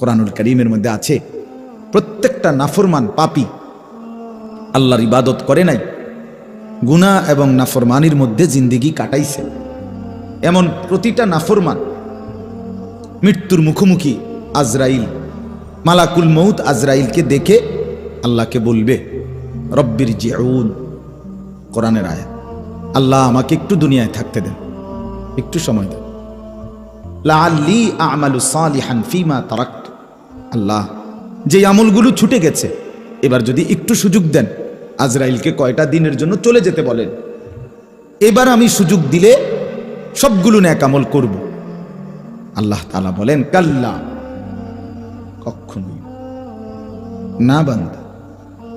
কোরআনুল করিমের মধ্যে আছে, প্রত্যেকটা নাফরমান পাপি আল্লাহর ইবাদত করে নাই, গুনাহ এবং নাফরমানির মধ্যে জিন্দিগি কাটাইছে। এমন প্রতিটা নাফরমান মৃত্যুর মুখোমুখি আজরাইল, মালাকুল মৌত আজরাইলকে দেখে আল্লাহকে বলবে, রব্বির জিউন কোরআনের আয়াত। আল্লাহ আমাকে একটু দুনিয়ায় থাকতে দেন, একটু সময় দেন। লাআল্লি আমালু সালিহান ফিমা তারাক্ত। আল্লাহ যে আমলগুলো ছুটে গেছে, এবার যদি একটু সুযোগ দেন, আজরাইলকে কয়টা দিনের জন্য চলে যেতে বলেন। এবার আমি সুযোগ দিলে সবগুলো ন্যাক আমল করব। আল্লাহ তালা বলেন, কাল্লা, কখনোই। না। বান্দা,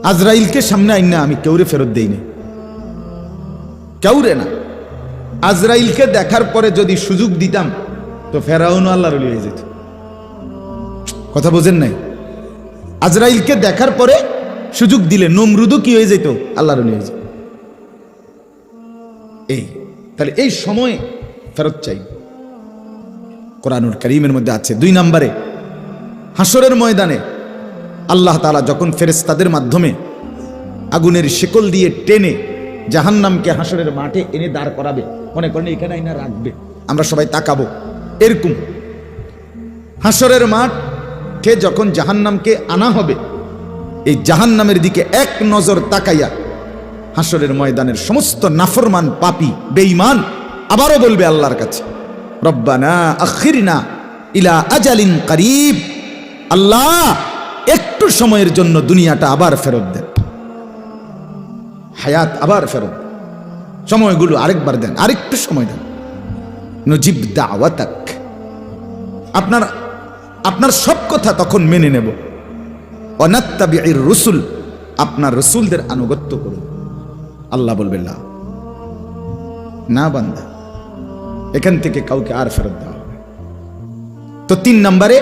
আজরাইলকে সামনে আইন না, আমি কেউরে ফেরত দেই না। কেউরে না। আজরাইলকে দেখার পরে যদি সুযোগ দিতাম, তো ফেরাউন আল্লাহর হয়ে যেত। কথা বোঝেন নাই? আজরাইলকে দেখার পরে সুযোগ দিলে নমরুদও কি হয়ে যেত? আল্লাহর হয়ে যেত। এই, তাহলে এই সময়ে ফেরত চাই। কোরআনুল করিমের মধ্যে আছে দুই নম্বরে হাসরের ময়দানে আল্লাহ তালা যখন ফেরেস্তাদের মাধ্যমে আগুনের শেকল দিয়ে টেনে জাহান্নামকে হাসরের মাঠে এনে দাঁড় করাবে, মনে করেন এখানে আইনা রাখবে, আমরা সবাই তাকাবো, এরকম। হাসরের মাঠে যখন জাহান্নামকে আনা হবে, এই জাহান্নামের দিকে এক নজর তাকাইয়া হাসরের ময়দানের সমস্ত নাফরমান পাপি, বেঈমান আবারও বলবে আল্লাহর কাছে, রব্বানা আখিরিনা ইলা আজালিন করিব। আল্লাহ, একটু সময়ের জন্য দুনিয়াটা আবার ফেরত দেন। হায়াত আবার ফেরত সময়গুলো আরেকবার দেন, আরেকটু সময় দেন। নজিব দাওয়াতাক। আপনার আপনার সব কথা তখন মেনে নেব। অনাত্তাবির রসুল, আপনার রসুলদের আনুগত্য করুন। আল্লাহ বলবে, না। না বান্দা, এখান থেকে কাউকে আর ফেরত দেওয়া হবে তো তিন নম্বরে,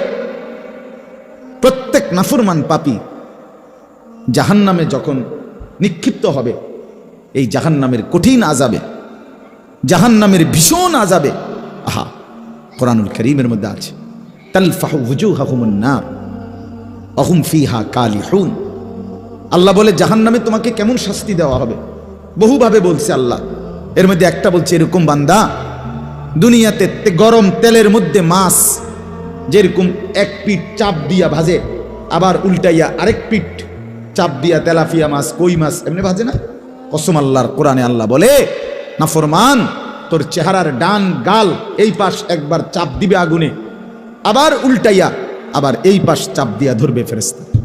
প্রত্যেক নাফুরমান পাপি জাহান্নামে যখন নিক্ষিপ্ত হবে, এই জাহান্নামের কঠিন আজাবে জাহান্নামের ভীষণ আজাবে আহা, কোরআনুল করিমের মধ্যে আছে। তালফাহু হুজুহাহুমুন নার, অহুম ফিহা কালিহুন। আল্লাহ বলে, জাহান্নামে তোমাকে কেমন শাস্তি দেওয়া হবে? বহুভাবে বলছে আল্লাহ। এর মধ্যে একটা বলছে, এরকম বান্দা, দুনিয়াতে গরম তেলের মধ্যে মাছ, যেরকম এক পিঠ চাপ দিয়া ভাজে, আবার উল্টাইয়া আরেক পিঠ চাপ দিয়া তেলাফিয়া মাছ, কই মাছ, এমনি ভাজে না? কসম আল্লাহর কোরআনে আল্লাহ বলে না ফরমান তোর চেহারার ডান গাল এই পাশ একবার চাপ দিবে আগুনে আবার উল্টাইয়া আবার এই পাশ চাপ দিয়া ধরবে ফেরেস্তা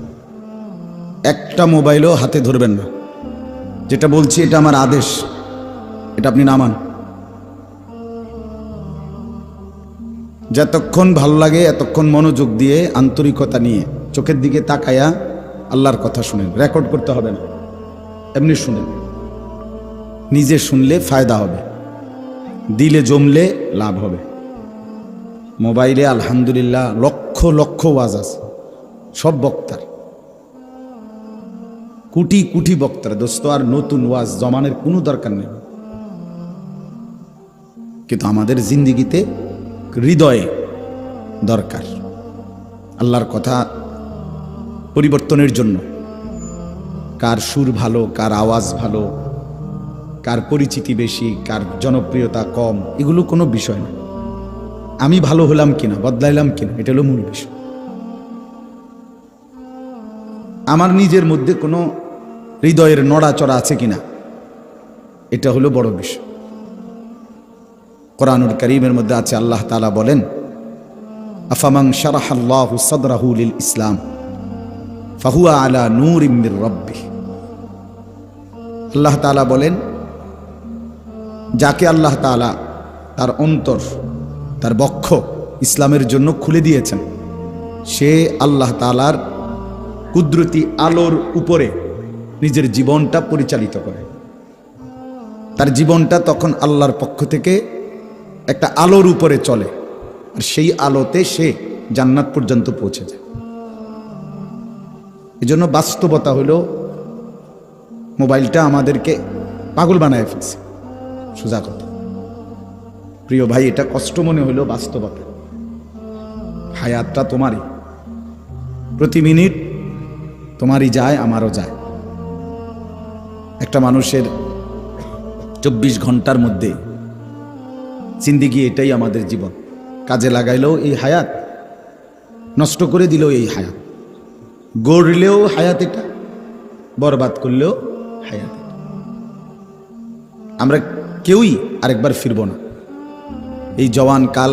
একটা মোবাইলও হাতে ধরবেন না। যেটা বলছি এটা আমার আদেশ। এটা আপনি নামান যতক্ষণ ভালো লাগে, এতক্ষণ মনোযোগ দিয়ে, আন্তরিকতা নিয়ে, চোখের দিকে তাকায়া আল্লাহর কথা শুনেন। রেকর্ড করতে হবে না। এমনি শুনেন। নিজে শুনলে ফায়দা হবে। দিলে জমলে লাভ হবে। মোবাইলে আলহামদুলিল্লাহ লক্ষ লক্ষ ওয়াজ আছে। সব বক্তার। কুটি কুটি বক্তার। দোস্ত, আর নতুন ওয়াজ জমানের কোনো দরকার নেই। কিন্তু আমাদের জিন্দিগিতে হৃদয়ে দরকার। আল্লাহর কথা পরিবর্তনের জন্য। কার সুর ভালো, কার আওয়াজ ভালো, কার পরিচিতি বেশি, কার জনপ্রিয়তা কম, এগুলো কোনো বিষয় না। আমি ভালো হলাম কিনা, বদলাইলাম কিনা, এটা হলো মূল বিষয়। আমার নিজের মধ্যে কোনো হৃদয়ের নড়াচড়া আছে কিনা, এটা হলো বড় বিষয়। কোরআনুল করিমের মধ্যে আছে, আল্লাহ তালা বলেন আফামাং শারাহ আল্লাহ সদরাহু লিল ইসলাম, ফাহুয়া আলা নূর ইমির রব্বি আল্লাহ তালা বলেন, যাকে আল্লাহ তালা তার অন্তর তার বক্ষ ইসলামের জন্য খুলে দিয়েছেন। সে আল্লাহ তালার কুদরতি আলোর উপরে নিজের জীবনটা পরিচালিত করে। তার জীবনটা তখন আল্লাহর পক্ষ থেকে একটা আলোর উপরে চলে আর সেই আলোতে সে জান্নাত পর্যন্ত পৌঁছে যায়। এই জন্য বাস্তবতা হলো মোবাইলটা আমাদেরকে পাগল বানায় ফেলছে। সোজা কথা। প্রিয় ভাই, এটা কষ্ট মনে হলো বাস্তবতা। হায়াতটা তোমারই। প্রতি মিনিট তোমারই যায়, আমারও যায়। একটা মানুষের চব্বিশ ঘণ্টার মধ্যে জিন্দিগি এটাই আমাদের জীবন। কাজে লাগাইলেও এই হায়াত, নষ্ট করে দিলেও এই হায়াত। গড়লেও হায়াত এটা, বরবাদ করলেও হায়াত আমরা কেউই আরেকবার ফিরব না। এই জওয়ান কাল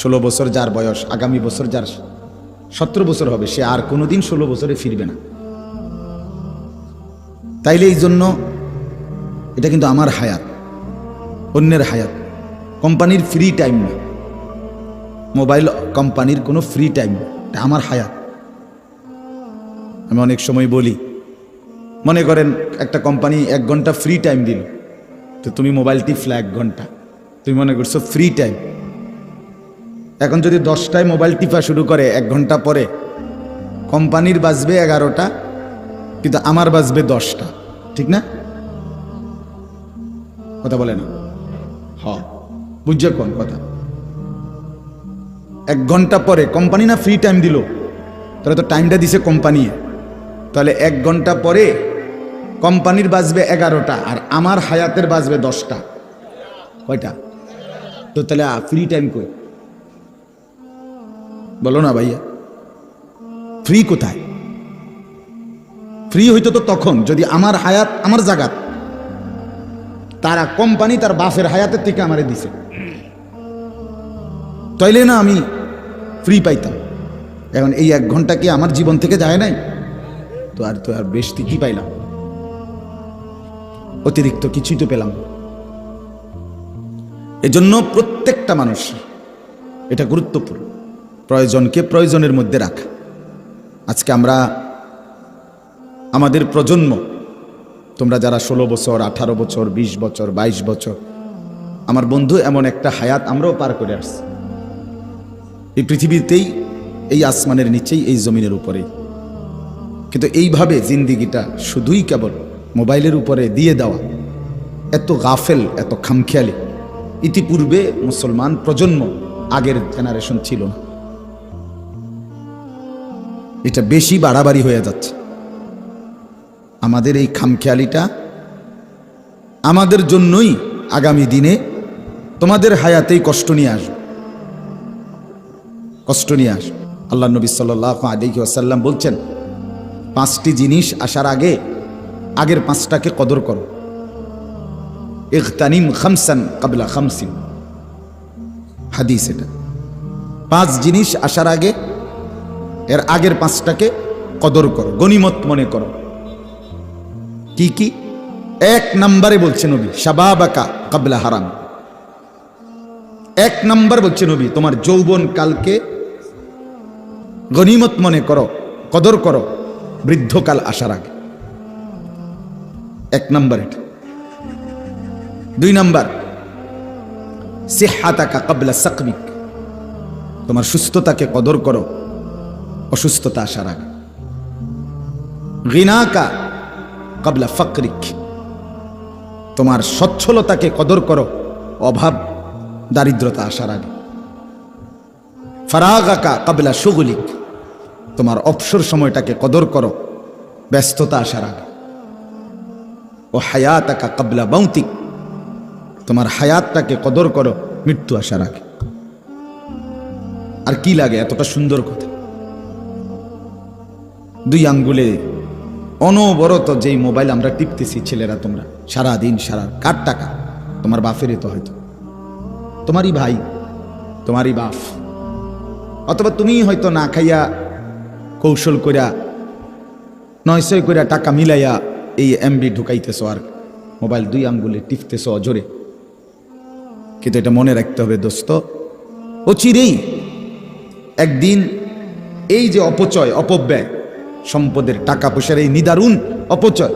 ষোলো বছর যার বয়স, আগামী বছর যার সতেরো বছর হবে, সে আর কোনোদিন ষোলো বছরে ফিরবে না। তাইলে এই জন্য এটা কিন্তু আমার হায়াত, অন্যের হায়াত। কোম্পানির ফ্রি টাইম না, মোবাইল কোম্পানির কোনো ফ্রি টাইম এটা আমার হায়াত। আমি অনেক সময় বলি, মনে করেন একটা কোম্পানি এক ঘণ্টা ফ্রি টাইম দিল, তো তুমি মোবাইলটি এক ঘণ্টা। তুমি মনে করছ ফ্রি টাইম এখন যদি দশটায় মোবাইল টিপা শুরু করে এক ঘণ্টা পরে কোম্পানির বাজবে এগারোটা, কিন্তু আমার বাজবে দশটা, ঠিক না? কথা বলে না? হ, বুঝছে কোন কথা? এক ঘণ্টা পরে কোম্পানি না ফ্রি টাইম দিল? তাহলে তো টাইমটা দিছে কোম্পানি তাহলে এক ঘণ্টা পরে কোম্পানির বাজবে এগারোটা, আর আমার হায়াতের বাজবে দশটা। কয়টা? তো তাহলে ফ্রি টাইম কই? বলো না ভাইয়া। ফ্রি কোথায়? ফ্রি হইতো তো তখন, যদি আমার হায়াত, আমার জাগাত। তারা কোম্পানি তার বাফের হায়াতের থেকে আমারে দিছে। তাইলে না আমি ফ্রি পাইতাম। এখন এই এক ঘণ্টা কি আমার জীবন থেকে যায় নাই? তো আর তো আর বেশ কি পাইলাম। অতিরিক্ত কিছুই তো পেলাম। এজন্য প্রত্যেকটা মানুষ এটা গুরুত্বপূর্ণ। প্রয়োজনকে প্রয়োজনের মধ্যে রাখা। আজকে আমরা আমাদের প্রজন্ম, তোমরা যারা ষোলো বছর, আঠারো বছর ২০ বছর ২২ বছর, আমার বন্ধু এমন একটা হায়াত আমরাও পার করে আসছি। এই পৃথিবীতেই, এই আসমানের নিচেই, এই জমিনের উপরেই। কিন্তু এইভাবে জিন্দিগিটা শুধুই কেবল মোবাইলের উপরে দিয়ে দেওয়া, এত গাফেল, এত খামখেয়ালি ইতিপূর্বে মুসলমান প্রজন্ম আগের জেনারেশন ছিল না। এটা বেশি বাড়াবাড়ি হয়ে যাচ্ছে। আমাদের এই খামখেয়ালিটা আমাদের জন্যই আগামী দিনে তোমাদের হায়াতেই কষ্ট নিয়ে আসবে। কষ্ট নিয়ে আসবে। আল্লাহ নবী সাল্লাহ আলিহি আসাল্লাম বলছেন, পাঁচটি জিনিস আসার আগে আগের পাঁচটাকে কদর করো। ইখতানিম খামসান কাবলা খামসিন। হাদিস এটা। পাঁচ জিনিস আসার আগে, এর আগের পাঁচটাকে কদর করো গনিমত মনে করো। কি কি? এক নম্বরে বলছে নবী, শাবাবাকা কাবলা হারাম। এক নম্বর বলছে নবী, তোমার যৌবন কালকে গনিমত মনে করো, কদর করো, বৃদ্ধকাল আসার আগে। এক নম্বর এটা। দুই নম্বর, সেহাতাকা কাবলা সাকমিক তোমার সুস্থতাকে কদর করো, অসুস্থতা আসার আগে। গিনাকা কাবলা ফাকরিক তোমার সচ্ছলতাকে কদর করো, অভাব, দারিদ্রতা আসার আগে। ফারাগাকা কাবলা সুগুলিক তোমার অবসর সময়টাকে কদর করো, ব্যস্ততা আসার আগে। ও হায়াতাকা কাবলা বৌতিক তোমার হায়াতটাকে কদর করো, মৃত্যু আসার আগে। আর কি লাগে এতটা সুন্দর কথা? দুই আঙ্গুলে অনবরত যেই মোবাইল আমরা টিপতেছি, ছেলেরা তোমরা সারা দিন সারা কার টাকা? তোমার বাপেরই তো হয়তো। তোমারই ভাই, তোমারই বাপ। অথবা তুমি হয়তো না খাইয়া কৌশল কইরা, নয়শয় কইরা টাকা মিলাইয়া এই এমবি ঢুকাইতেছ আর মোবাইল দুই আঙ্গুলে টিপতেছ অজোরে কিন্তু এটা মনে রাখতে হবে, দোস্ত। অচিরেই একদিন এই যে অপচয়, অপব্যয়, সম্পদের টাকা পয়সার এই নিদারুণ অপচয়,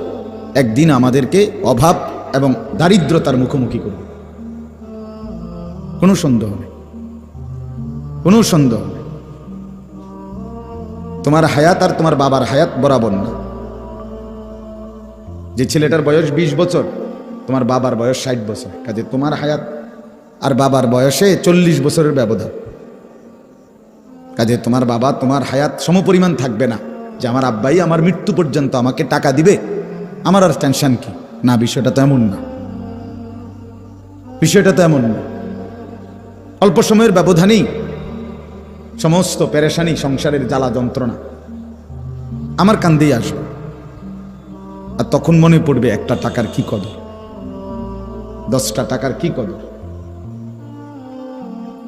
একদিন আমাদেরকে অভাব এবং দারিদ্রতার মুখোমুখি করবে। কোনো সন্দেহ নেই। কোনো সন্দেহ নেই। তোমার হায়াত আর তোমার বাবার হায়াত বরাবর না। যে ছেলেটার বয়স ২০ বছর, তোমার বাবার বয়স ষাট বছর। কাজে তোমার হায়াত আর বাবার বয়সে চল্লিশ বছরের ব্যবধান। কাজে তোমার বাবা, তোমার হায়াত সমপরিমাণ থাকবে না যে আমার আব্বাই আমার মৃত্যু পর্যন্ত আমাকে টাকা দিবে। আমার আর টেনশন কি? না, বিষয়টা তো এমন না। বিষয়টা তো এমন না। অল্প সময়ের ব্যবধানেই সমস্ত পেরেশানি, সংসারের জ্বালা যন্ত্রণা আমার কান্দেই আসবে। আর তখন মনে পড়বে একটা টাকার কি কদর? দশটা টাকার কি কদর?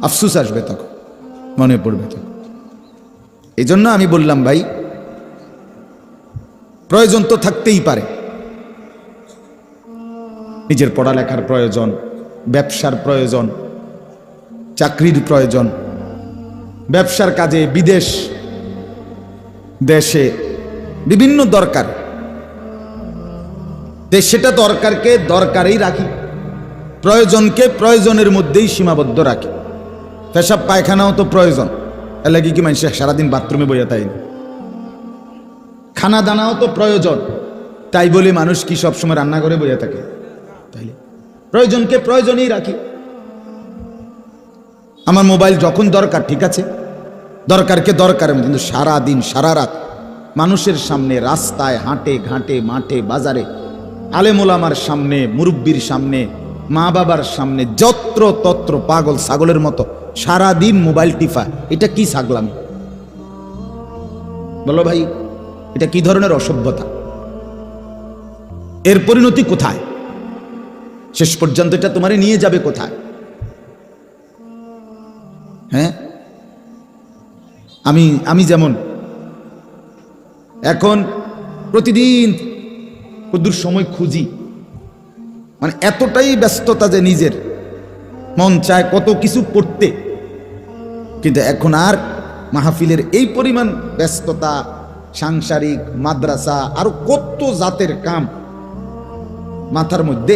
আফসুস আসবে তখন, মনে পড়বে তখন। এই জন্য আমি বললাম, ভাই, প্রয়োজন তো থাকতেই পারে। নিজের পড়ালেখার প্রয়োজন, ব্যবসার প্রয়োজন, চাকরির প্রয়োজন, ব্যবসার কাজে বিদেশ, দেশে বিভিন্ন দরকার। সেটা দরকারকে দরকারেই রাখি, প্রয়োজনকে প্রয়োজনের মধ্যেই সীমাবদ্ধ রাখি। পেশাব পায়খানাও তো প্রয়োজন। এর লাগি কি মানুষ সারাদিন বাথরুমে বইয়া তাই খানা দানাও তো প্রয়োজন। তাই বলে মানুষ কি সবসময় রান্নাঘরে বইয়া থাকে? তাইলে প্রয়োজনকে প্রয়োজনেই রাখি। আমার মোবাইল যখন দরকার, ঠিক আছে? দরকারকে দরকার, কিন্তু সারা দিন সারা রাত মানুষের সামনে রাস্তায় হাঁটে, ঘাটে, মাঠে, বাজারে আলেমোলামার সামনে, মুরব্বির সামনে মা বাবার সামনে যত্র তত্র পাগল ছাগলের মতো সারা দিন মোবাইল টিফা এটা কি ছাগলাম? বলো ভাই, এটা কি ধরনের অসভ্যতা? এর পরিণতি কোথায়? শেষ পর্যন্ত এটা তোমারে নিয়ে যাবে কোথায়? হ্যাঁ? আমি আমি যেমন, এখন প্রতিদিন কদ্দুর সময় খুঁজি মানে এতটাই ব্যস্ততা যে নিজের মন চায় কত কিছু পড়তে কিন্তু এখন আর মাহফিলের এই পরিমাণ ব্যস্ততা, সাংসারিক, মাদ্রাসা, আরও কত জাতের কাম মাথার মধ্যে।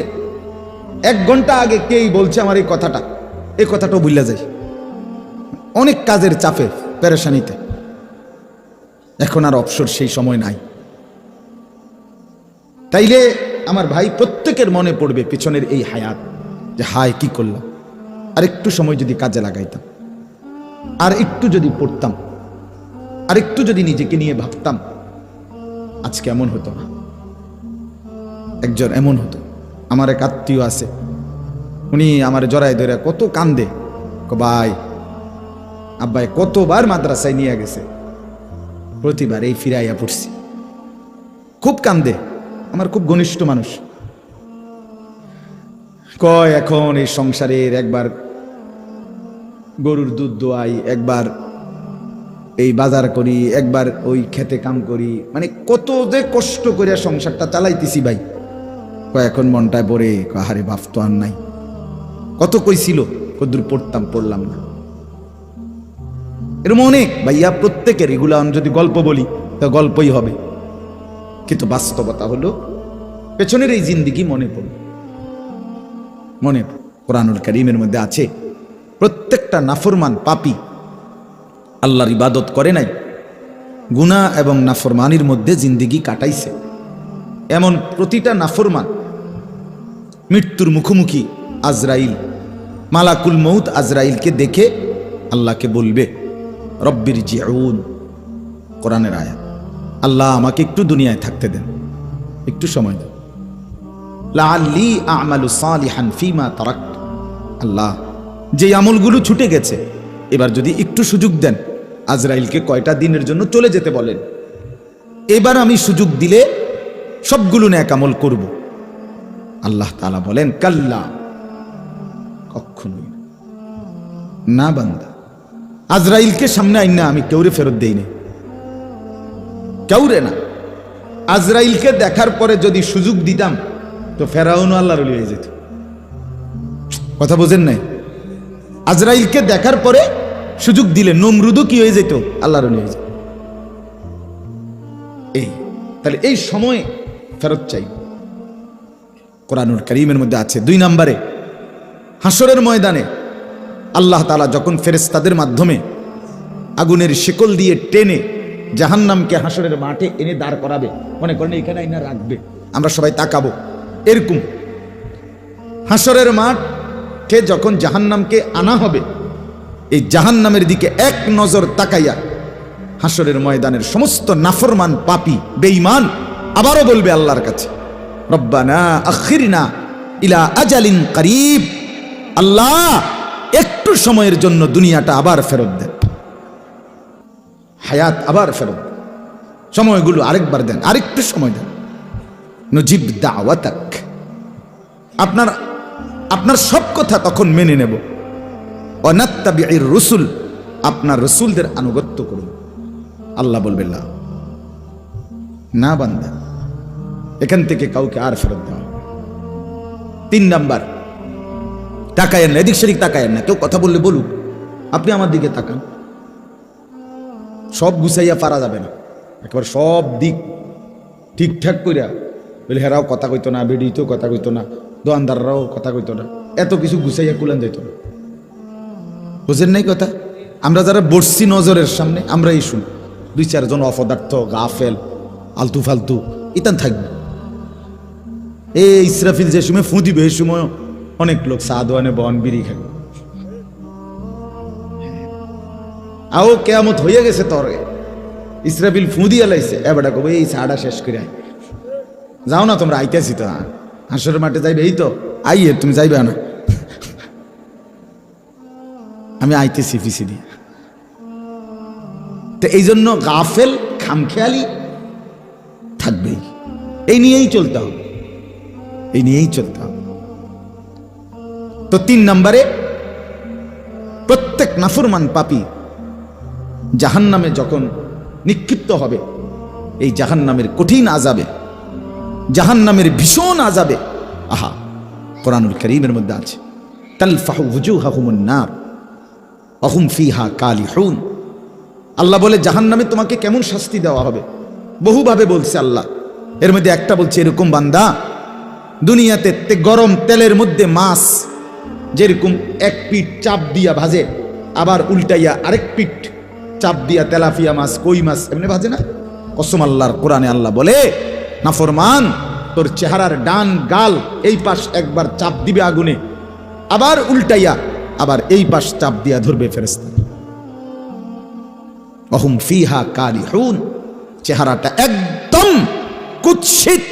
এক ঘণ্টা আগে কেই বলছে আমার এই কথাটা? এই কথাটাও ভুলে যায় অনেক কাজের চাপে পেরেশানিতে। এখন আর অবসর সেই সময় নাই। তাইলে আমার ভাই প্রত্যেকের মনে পড়বে পিছনের এই হায়াত, যে হায়, কি করলাম? আর একটু সময় যদি কাজে লাগাইতাম, আর একটু যদি পড়তাম, আর একটু যদি নিজেকে নিয়ে ভাবতাম আজকে এমন হতো না? একজন এমন হতো, আমার এক আত্মীয় আছে, উনি আমার জড়ায় ধরে কত কান্দে ভাই, আব্বাই কতবার মাদ্রাসায় নিয়ে গেছে প্রতিবার এই ফিরাইয়া পড়ছি। খুব কান্দে। আমার খুব ঘনিষ্ঠ মানুষ। কয় এখন এই সংসারের একবার গরুর দুধ দোয়াই, একবার এই বাজার করি, একবার ওই খেতে কাম করি। মানে কত যে কষ্ট করে সংসারটা চালাইতেছি ভাই। কয় এখন মনটায় পড়ে, কয় হারে বাপ তো আর নাই। কত কইছিল কদ্দুর পড়তাম, পড়লাম না। এরকম অনেক ভাইয়া, প্রত্যেকের এগুলো আমি যদি গল্প বলি, তা গল্পই হবে। কিন্তু বাস্তবতা হলো পেছনের এই জিন্দিগি মনে পড়ে। মনে। কোরআনুল করিমের মধ্যে আছে, প্রত্যেকটা নাফরমান পাপি আল্লাহর ইবাদত করে নাই, গুনাহ এবং নাফরমানির মধ্যে জিন্দিগি কাটাইছে। এমন প্রতিটা নাফরমান মৃত্যুর মুখোমুখি আজরাইল, মালাকুল মৌত আজরাইলকে দেখে আল্লাহকে বলবে রব্বির জিউন কোরআনের আয়াত। আল্লাহ আমাকে একটু দুনিয়ায় থাকতে দেন। একটু সময় দেন। লাআল্লি আমালু সালিহান ফিমা তারাক্ত আল্লাহ যে আমলগুলো ছুটে গেছে, এবার যদি একটু সুযোগ দেন, আজরাইলকে কয়টা দিনের জন্য চলে যেতে বলেন। এবার আমি সুযোগ দিলে সবগুলো ন্যাক আমল করব। আল্লাহ তালা বলেন, কাল্লা। কখনোই না। বান্দা। আজরাইলকে সামনে আইন না, আমি কেউরে ফেরত দেই না কেউরে না। আজরাইলকে দেখার পরে যদি সুযোগ দিতাম, তো ফেরাউনও আল্লাহর হয়ে যেত। কথা বোঝেন নাই? আজরাইলকে দেখার পরে সুযোগ দিলে নমরুদও কি হয়ে যেত? আল্লাহর হয়ে যেত। এই, তাহলে এই সময় ফেরত চাই। কোরআনুল করিমের মধ্যে আছে দুই নম্বরে হাসরের ময়দানে আল্লাহ তালা যখন ফেরেস্তাদের মাধ্যমে আগুনের শিকল দিয়ে টেনে জাহান্নামকে হাসরের মাঠে এনে দাঁড় করাবে। মনে করেন এখানে আইনা রাখবে। আমরা সবাই তাকাবো। এরকম। হাসরের মাঠে যখন জাহান্নামকে আনা হবে, এই জাহান্নামের দিকে এক নজর তাকাইয়া হাসরের ময়দানের সমস্ত নাফরমান পাপি, বেঈমান আবারও বলবে আল্লাহর কাছে, রব্বানা আখিরিনা ইলা আজালিন করিব। আল্লাহ, একটু সময়ের জন্য দুনিয়াটা আবার ফেরত দেন। হায়াত আবার ফেরত সময়গুলো আরেকবার দেন, আরেকটু সময় দেন। নজিব দাওয়াতাক। আপনার আপনার সব কথা তখন মেনে নেব। অনাত্তাবির রসুল, আপনার রসুলদের আনুগত্য করুন। আল্লাহ বলবেন না। বান্দা, এখান থেকে কাউকে আর ফেরত দেওয়া। তিন নাম্বার, তাকায়েন না, এদিক সেদিক তাকায়েন না। কেউ কথা বললে বলুক, আপনি আমার দিকে তাকান। সব গুছাইয়া পারা যাবে না। একেবারে সব দিক ঠিকঠাক কইরা বলে, হেরাও কথা কইতো না বেডিতেও কথা কইতো না, দোয়ানদাররাও কথা কইতো না, এত কিছু গুছাইয়া কুলান যাইতো না। বুঝেন নাই কথা? আমরা যারা বসছি নজরের সামনে আমরা এই শুন। দুই চারজন অপদার্থ, গাফেল, আলতু ফালতু, ইতান থাকবে। এই ইসরাফিল যে সময় ফুঁ দিবে এই সময় অনেক লোক সাদওয়ানে বন, বিড়ি খাবে আও কেয়ামত হয়ে গেছে তরে। ইসরাবিল ফুঁ দিয়ে লাইছে এবারটা কবে এই সাড়া শেষ করে যাও না তোমরা, আইতেছি তো। হাঁসের মাঠে যাইবে, এই তো। আইয়ে তুমি যাইবে না। আমি আইতেছি পিসি দিয়ে। তো এই জন্য গাফেল, খামখেয়ালি থাকবেই। এই নিয়েই চলতে হবে। এই নিয়েই চলতে হবে। তো তিন নম্বরে, প্রত্যেক নাফুরমান পাপি জাহান্নামে যখন নিক্ষিপ্ত হবে, এই জাহান্নামের কঠিন আজাবে জাহান্নামের ভীষণ আজাবে আহা, কোরআনুল করিমের মধ্যে আছে নার, অহুম ফিহা কালিহুন। আল্লাহ বলে, জাহান্নামে তোমাকে কেমন শাস্তি দেওয়া হবে? বহুভাবে বলছে আল্লাহ। এর মধ্যে একটা বলছে, এরকম বান্দা, দুনিয়াতে তে- গরম তেলের মধ্যে মাছ, যেরকম এক পিঠ চাপ দিয়া ভাজে, আবার উল্টাইয়া আরেক পিঠ চাপ দিয়া তেলাফিয়া মাছ, কই মাছ, এমনি ভাজে না? কসম আল্লাহর কোরআনে আল্লাহ বলে নাফরমান তোর চেহারার ডান গাল এই পাশ একবার চাপ দিবে আগুনে, আবার উল্টাইয়া, আবার এই পাশ চাপ দিয়া ধরবে ফেরেস্তা অহুম ফিহা কালিহুন চেহারাটা একদম কুৎসিত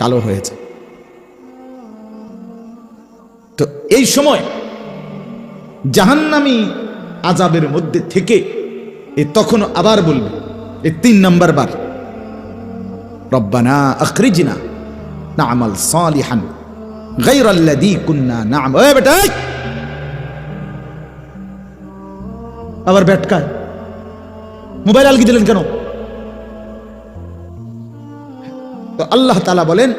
কালো হয়েছে। তো এই সময় জাহান্নামি আজাবের মধ্যে থেকে এ তখন আবার বলবে, এ তিন নম্বর বার রব্বানা আখরিজিনা না আমাল সালিহান দি কুন্না না বেটা আবার ব্যাটকায়। মোবাইল আলগি দিলেন কেন? তো আল্লাহ তালা বলেন,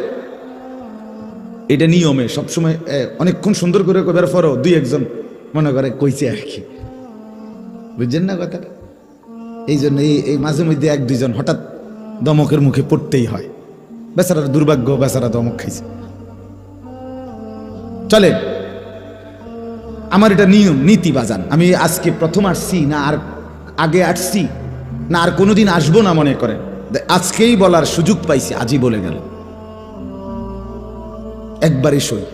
এটা নিয়মে সবসময় অনেকক্ষণ সুন্দর করে কবার পরও দুই একজন মনে করে কইছে আর কি। বুঝছেন না কথাটা? এই জন্য এই মাঝে মধ্যে এক দুইজন হঠাৎ দমকের মুখে পড়তেই হয়। বেচারার দুর্ভাগ্য, বেচারা দমক খাইছে। চলে আমার এটা নিয়ম, নীতি বাজান। আমি আজকে প্রথম আসছি, না আর আগে আসছি, না আর কোনোদিন আসব না মনে করেন। আজকেই বলার সুযোগ পাইছি, আজই বলে গেল। একবারে সই,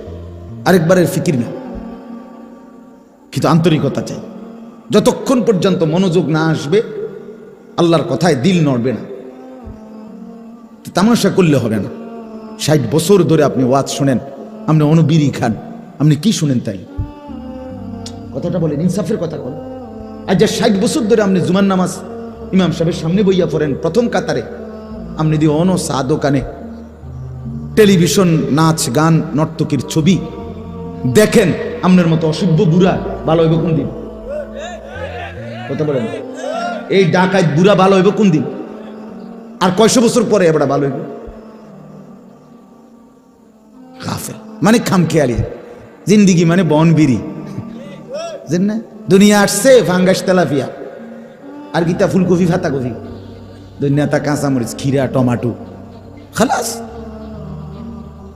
আরেকবারের ফিকির না। কিন্তু আন্তরিকতা চাই। যতক্ষণ পর্যন্ত মনোযোগ না আসবে আল্লাহর কথায় দিল নড়বে না। তামাশা করলে হবে না। ষাট বছর ধরে আপনি ওয়াজ শোনেন, আপনি অনুবিরি খান, আপনি কি শুনেন তাই? কথাটা বলেন, ইনসাফের কথা বলেন। আর যে ষাট বছর ধরে আপনি জুমান নামাজ ইমাম সাহেবের সামনে বইয়া পড়েন, প্রথম কাতারে, আপনি দিয়ে অন সা দোকানে টেলিভিশন, নাচ, গান, নর্তকীর ছবি দেখেন, আপনার মতো অসভ্য বুড়া ভালো কোন দিন কথা বলেন। এই ডাকাত বুড়া ভালো হইব কোন দিন? আর কয়শো বছর পরে এবার ভালো হইব? মানে খামখেয়ালি। জিন্দিগি মানে বনবিরি না? দুনিয়া আসছে ভাঙ্গাস তেলাফিয়া। আর গীতা ফুলকপি ফাতা কপি দুনিয়াটা কাঁচামরিচ খিরা টমাটো। খালাস।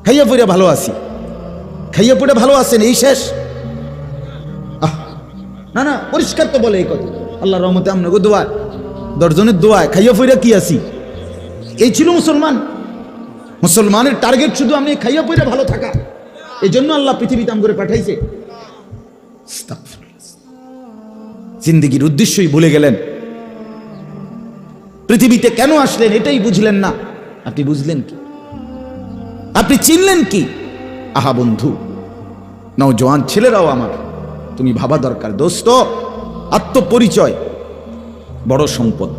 খাইয়া পড়ে ভালো আছি। খাইয়া পড়ে ভালো আছেন, এই শেষ। না না, পরিষ্কার তো বলে এই কথা। আল্লাহ রহমতে আপনাকে দোয়া, দশজনের দোয়ায় খাইয়া পড়ে কি আছি? এই ছিল মুসলমান। মুসলমানের টার্গেট শুধু আমি খাইয়া পড়ে ভালো থাকা। এই জন্য আল্লাহ পৃথিবীতে আম করে পাঠাইছে। জিন্দিগির উদ্দেশ্যই ভুলে গেলেন। পৃথিবীতে কেন আসলেন এটাই বুঝলেন না। আপনি বুঝলেন কি? আপনি চিনলেন কি? আহা বন্ধু, নওজোয়ান ছেলেরাও আমার। তুমি ভাবা দরকার। দোস্ত আত্মপরিচয় বড় সম্পদ।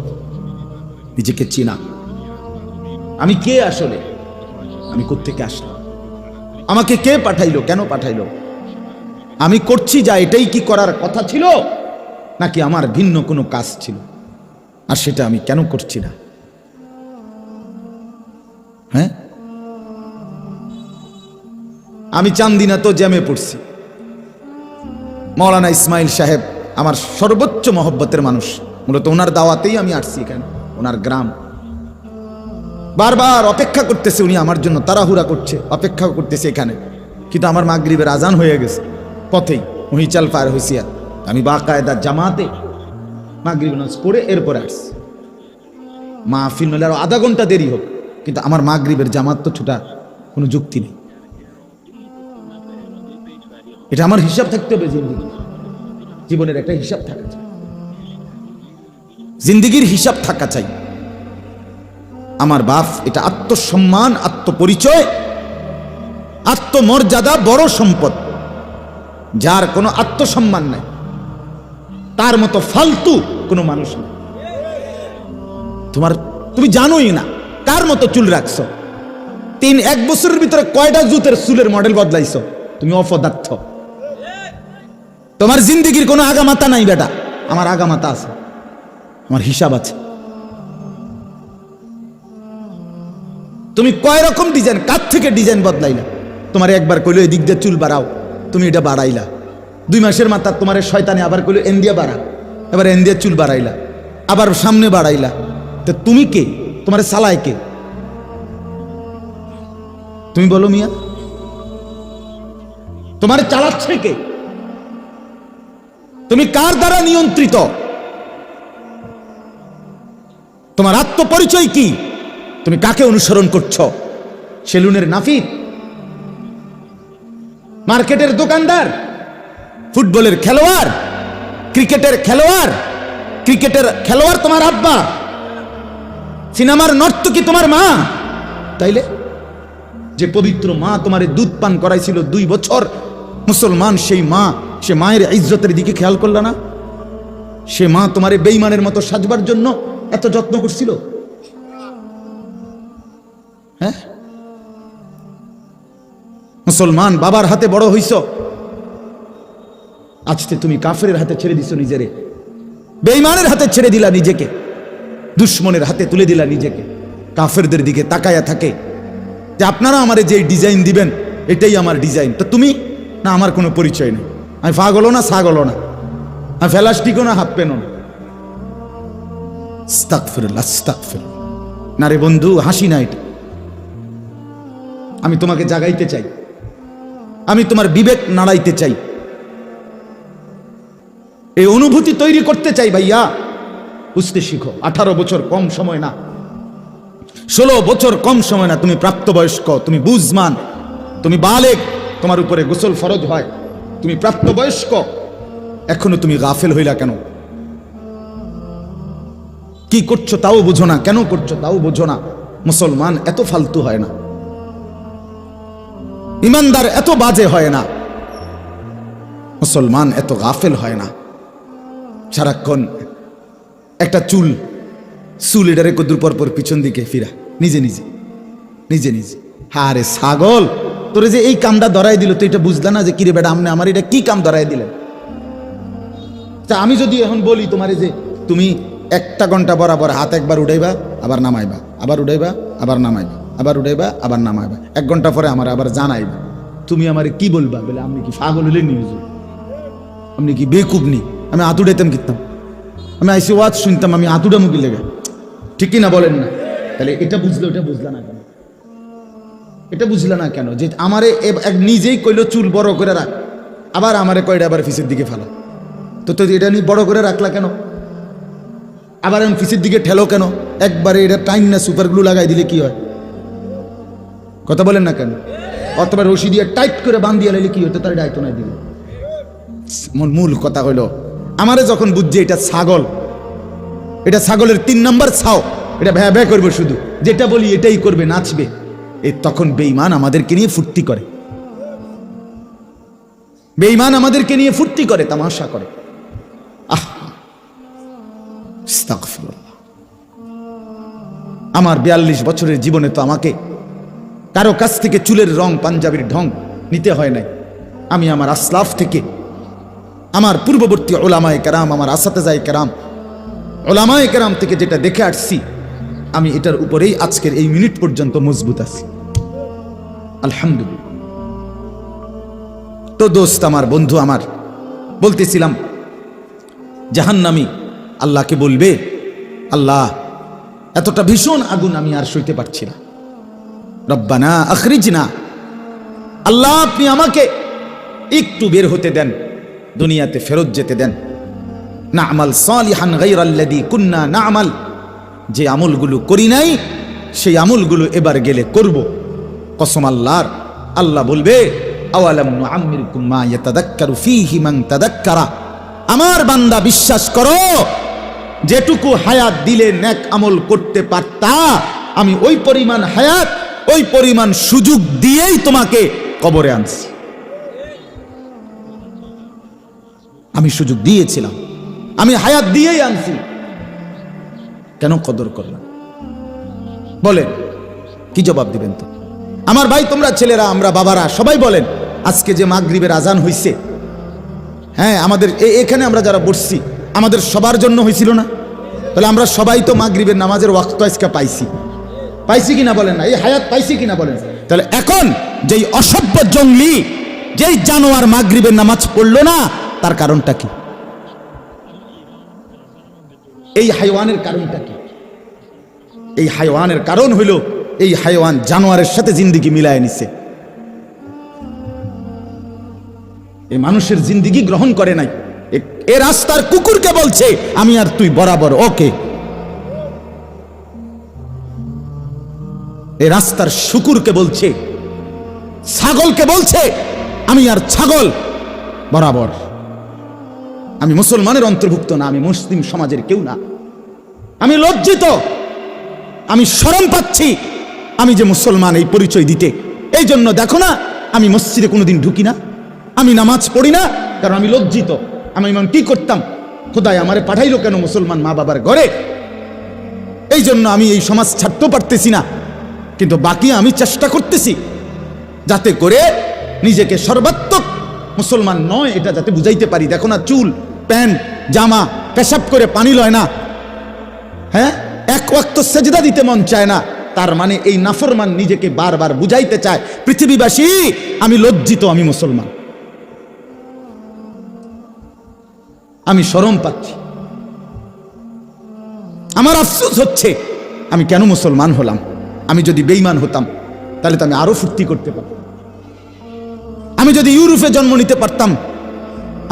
নিজেকে চিনা। আমি কে আসলে? আমি কোত্থেকে আসলাম? আমাকে কে পাঠাইলো? কেন পাঠাইলো? আমি করছি যা, এটাই কি করার কথা ছিল? নাকি আমার ভিন্ন কোনো কাজ ছিল? আর সেটা আমি কেন করছি না? হ্যাঁ? আমি চান্দিনা তো জ্যামে পড়ছি। মৌলানা ইসমাইল সাহেব আমার সর্বোচ্চ মহব্বতের মানুষ। মূলত ওনার দাওয়াতেই আমি আসছি এখানে, ওনার গ্রাম। বারবার অপেক্ষা করতেছে উনি আমার জন্য, তাড়াহুড়া করছে অপেক্ষা করতেছে এখানে। কিন্তু আমার মাগরিবের আজান হয়ে গেছে, পথেই চাল পার হয়েছি আমি বাকায়দা জামাতে মাগরিব নামাজ পড়ে এরপরে আসছি। মাহফিল নলে আরও আধা ঘণ্টা দেরি হোক, কিন্তু আমার মাগরিবের জামাত তো ছুটা, কোনো যুক্তি নেই। এটা আমার হিসাব থাকতে হবে জিন্দিগি জীবনের একটা হিসাব থাকা চাই। জিন্দিগির হিসাব থাকা চাই। আমার বাপ এটা আত্মসম্মান, আত্মপরিচয়, আত্মমর্যাদা বড় সম্পদ। যার কোনো আত্মসম্মান নাই। তার মতো ফালতু কোনো মানুষ নেই। তোমার, তুমি জানোই না কার মতো চুল রাখছ। তিন এক বছরের ভিতরে কয়টা জুতের চুলের মডেল বদলাইছো। তুমি অপদার্থ। তোমার জিন্দিগির কোনো আগামাতা নাই বেটা। আমার আগামাতা আছে। আমার হিসাব আছে। তুমি কয় রকম ডিজাইন, কার থেকে ডিজাইন বদলাইলা? তোমার একবার কইলো এদিক দিয়ে চুল বাড়াও, তুমি এটা বাড়াইলা। দুই মাসের মাথা তোমার শয়তানে আবার কইলো এন্ডিয়া বাড়া, এবার এন্ডিয়া চুল বাড়াইলা, আবার সামনে বাড়াইলা। তো তুমি কে? তোমার সালায় কে? তুমি বলো মিয়া। তোমার চালাচ্ছে কে? তুমি কার দ্বারা নিয়ন্ত্রিত? তোমার আত্মপরিচয় কি? তুমি কাকে অনুসরণ করছ? সেলুনের নাফিদ মার্কেটের দোকানদার? ফুটবলের খেলোয়াড়? ক্রিকেটের খেলোয়াড়? ক্রিকেটের খেলোয়াড় তোমার আব্বা? সিনেমার নর্তকী তোমার মা? তাইলে? যে পবিত্র মা তোমার দুধ পান করাইছিল দুই বছর মুসলমান, সেই মা, সে মায়ের ইজ্জতের দিকে খেয়াল করল না? সে মা তোমারে বেইমানের মতো সাজবার জন্য এত যত্ন করছিল? হ্যাঁ? মুসলমান, বাবার হাতে বড় হইছ। আজকে তুমি কাফের হাতে ছেড়ে দিছো নিজেরে। বেইমানের হাতে ছেড়ে দিলা নিজেকে। দুশ্মনের হাতে তুলে দিলা নিজেকে। কাফেরদের দিকে তাকায়া থাকে। যে আপনারা আমার যে ডিজাইন দিবেন, এটাই আমার ডিজাইন। তো তুমি? না, আমার কোনো পরিচয় নেই। আমি ফাগলো না ছাগলো না। আমি ফেলাস্টিকও না, হাফ পেনও। না রে বন্ধু, হাসি না এটা। আমি তোমাকে জাগাইতে চাই। আমি তোমার বিবেক নাড়াইতে চাই। এই অনুভূতি তৈরি করতে চাই ভাইয়া। বুঝতে শিখো, আঠারো বছর কম সময় না। ষোলো বছর কম সময় না, তুমি প্রাপ্তবয়স্ক, তুমি বুঝমান, তুমি বালেক। তোমার উপরে গোসল ফরজ হয়। তুমি প্রাপ্তবয়স্ক। এখনও তুমি গাফেল হইলা কেন? কি করছ তাও বুঝো না, কেন করছ তাও বুঝো না। মুসলমান এত ফালতু হয় না। ইমানদার এত বাজে হয় না। মুসলমান এত গাফেল হয় না। সারাক্ষণ একটা চুল চুল এটারে কদ্দুর পর পিছন দিকে ফিরা। নিজে নিজে নিজে নিজে। হারে ছাগল! তোরে যে এই কামটা ধরাই দিল, তুই এটা বুঝলা না যে কিরে বেটা, আমনে আমার এটা কি কাম ধরাই দিলেন? তা আমি যদি এখন বলি তোমারে যে তুমি একটা ঘণ্টা বরাবর হাত একবার উঠাইবা, আবার নামাইবা, আবার উঠাইবা, আবার নামাইবা, আবার উঠাইবা, আবার নামাইবা, এক ঘণ্টা পরে আমার আবার জানাইবা। তুমি আমারে কি বলবা? বলে আমি কি পাগল হলে নিউজ আপনি কি বেকুব নি? আমি হাত উঠাইতাম কিতাম। আমি আইসি ওয়াজ শুনতাম, আমি হাতুটা মুখি লেগে? ঠিকই না বলেন না। তাহলে এটা বুঝলে, ওটা বুঝলা না কেন? এটা বুঝলা না কেন? যে আমারে এক নিজেই কইলো, চুল বড় করে রাখ। আবার আমারে কয়টা আবার ফিসের দিকে ফেলা। তো তো এটা নিয়ে বড় করে রাখলা কেন? আবার আমি ফিসের দিকে ঠেলো কেন? একবারে এটা টাইম না সুপার গ্লু লাগাই দিলে কি হয়? কথা বলেন না কেন? অথবা রশি দিয়ে টাইট করে বান্ধিয়ে লাইলে কি হতো তার দায়িত্ব নাই দিলে। মূল কথা হলো আমারে যখন বুঝছে এটা ছাগল, এটা ছাগলের তিন নাম্বার ছাও, এটা ভ্যা ভ্যা করবে শুধু। যেটা বলি এটাই করবে, নাচবে। এই তখন বেঈমান আমাদেরকে নিয়ে ফুর্তি করে। বেঈমান আমাদেরকে নিয়ে ফুর্তি করে, তামাশা করে। আহ! আমার বিয়াল্লিশ বছরের জীবনে তো আমাকে কারও কাছ থেকে চুলের রং পাঞ্জাবির ঢং নিতে হয় নাই। আমি আমার আসলাফ থেকে আমার পূর্ববর্তী ওলামায় কেরাম, আমার আসাতেজায় কেরাম ওলামায় কেরাম থেকে যেটা দেখে আসছি, আমি এটার উপরেই আজকের এই মিনিট পর্যন্ত মজবুত আছি। আলহামদুলিল্লাহ। তো দোস্ত আমার, বন্ধু আমার, বলতেছিলাম, জাহান্নামি আল্লাহকে বলবে, আল্লাহ, এতটা ভীষণ আগুন আমি আর সইতে পারছি না। রব্বানা আখরিজ না আল্লাহ, আপনি আমাকে একটু বের হতে দেন, দুনিয়াতে ফেরত যেতে দেন। না আমাল সালিহান গাইরাল্লাদি কুন্না না আমাল যে আমলগুলো করি নাই, সেই আমলগুলো এবার গেলে করব। কসম আল্লাহর। আল্লাহ বলবে আমার বান্দা বিশ্বাস করো, যেটুকু হায়াত দিলে নেক আমল করতে পারতা, আমি ওই পরিমাণ হায়াত, ওই পরিমাণ সুযোগ দিয়েই তোমাকে কবরে আনছি। আমি সুযোগ দিয়েছিলাম, আমি হায়াত দিয়েই আনছি। কেন কদর করলাম? বলেন, কি জবাব দিবেন তো? আমার ভাই, তোমরা ছেলেরা, আমরা বাবারা, সবাই বলেন, আজকে যে মাগরিবের আজান হইছে হ্যাঁ আমাদের এখানে আমরা যারা বসছি, আমাদের সবার জন্য হয়েছিল না? তাহলে আমরা সবাই তো মাগরিবের নামাজের ওয়াক্ত আজকে পাইছি। পাইছি কিনা বলেন না? এই হায়াত পাইছি কিনা বলেন? তাহলে এখন যেই অসভ্য জঙ্গলি, যেই জানোয়ার মাগরিবের নামাজ পড়ল না, তার কারণটা কি? এই হাইওয়ানের কারণটা কি? এই হাইওয়ানের কারণ হইল এই হাইওয়ান জানোয়ারের সাথে জিন্দিগি মিলায় নিছে। এই মানুষের জিন্দিগি গ্রহণ করে নাই। এ- রাস্তার কুকুরকে বলছে, আমি আর তুই বরাবর, ওকে? এ রাস্তার শুকুরকে বলছে, ছাগলকে বলছে, আমি আর ছাগল বরাবর। আমি মুসলমানের অন্তর্ভুক্ত না, আমি মুসলিম সমাজের কেউ না। আমি লজ্জিত, আমি শরম পাচ্ছি আমি যে মুসলমান, এই পরিচয় দিতে। এই জন্য দেখো না, আমি মসজিদে কোনোদিন ঢুকি না। আমি নামাজ পড়ি না, কারণ আমি লজ্জিত। আমি এমন কি করতাম? খোদায় আমারে পাঠাইলো কেন মুসলমান মা বাবার ঘরে? এই জন্য আমি এই সমাজ ছাড়তেও পারতেছি না। কিন্তু বাকি আমি চেষ্টা করতেছি, যাতে করে নিজেকে সর্বাত্মক মুসলমান নয়, এটা যাতে বুঝাইতে পারি। দেখো না, চুল, প্যান্ট, জামা, পেশাব করে পানি লয় না। হ্যাঁ? এক ওয়াক্ত সেজদা দিতে মন চায় না। তার মানে এই নাফরমান নিজেকে বারবার বুঝাইতে চায়, পৃথিবীবাসী, আমি লজ্জিত, আমি মুসলমান। আমি শরম পাচ্ছি। আমার আফসোস হচ্ছে, আমি কেন মুসলমান হলাম? আমি যদি বেইমান হতাম, তাহলে তো আমি আরও ফুর্তি করতে পারতাম। আমি যদি ইউরোপে জন্ম নিতে পারতাম,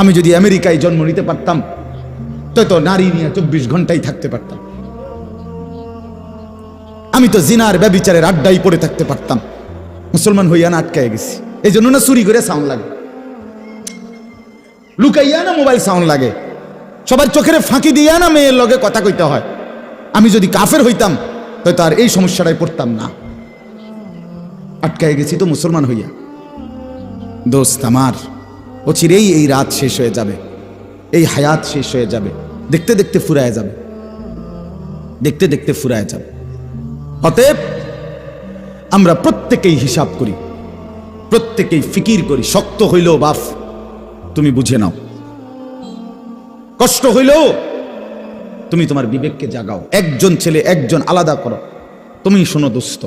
আমি যদি আমেরিকায় জন্ম নিতে পারতাম তো নারী নিয়ে চব্বিশ ঘন্টাই থাকতে পারতাম। আমি তো জিনার ব্যবিচারের আড্ডাই পড়ে থাকতে পারতাম। মুসলমান হইয়া না আটকায় গেছি। এই জন্য না চুরি করে সাউন্ড লাগে। লুকাইয়া না মোবাইল সাউন্ড লাগে। সবার চোখের ফাঁকি দিয়া না মেয়ের লগে কথা কইতে হয়। আমি যদি কাফের হইতাম হয়তো আর এই সমস্যাটায় পড়তাম না। আটকায় গেছি তো মুসলমান হইয়া। দোস্ত আমার, অচিরেই এই রাত শেষ হয়ে যাবে। এই হায়াত শেষ হয়ে যাবে। দেখতে দেখতে ফুরায় যাবে। দেখতে দেখতে ফুরায় যাবে। অতএব আমরা প্রত্যেকেই হিসাব করি, প্রত্যেকেই ফিকির করি, শক্ত হইলেও বাফ, তুমি বুঝে নাও। কষ্ট হইলেও তুমি তোমার বিবেককে জাগাও। একজন ছেলে একজন আলাদা করো। তুমি শোনো দোস্ত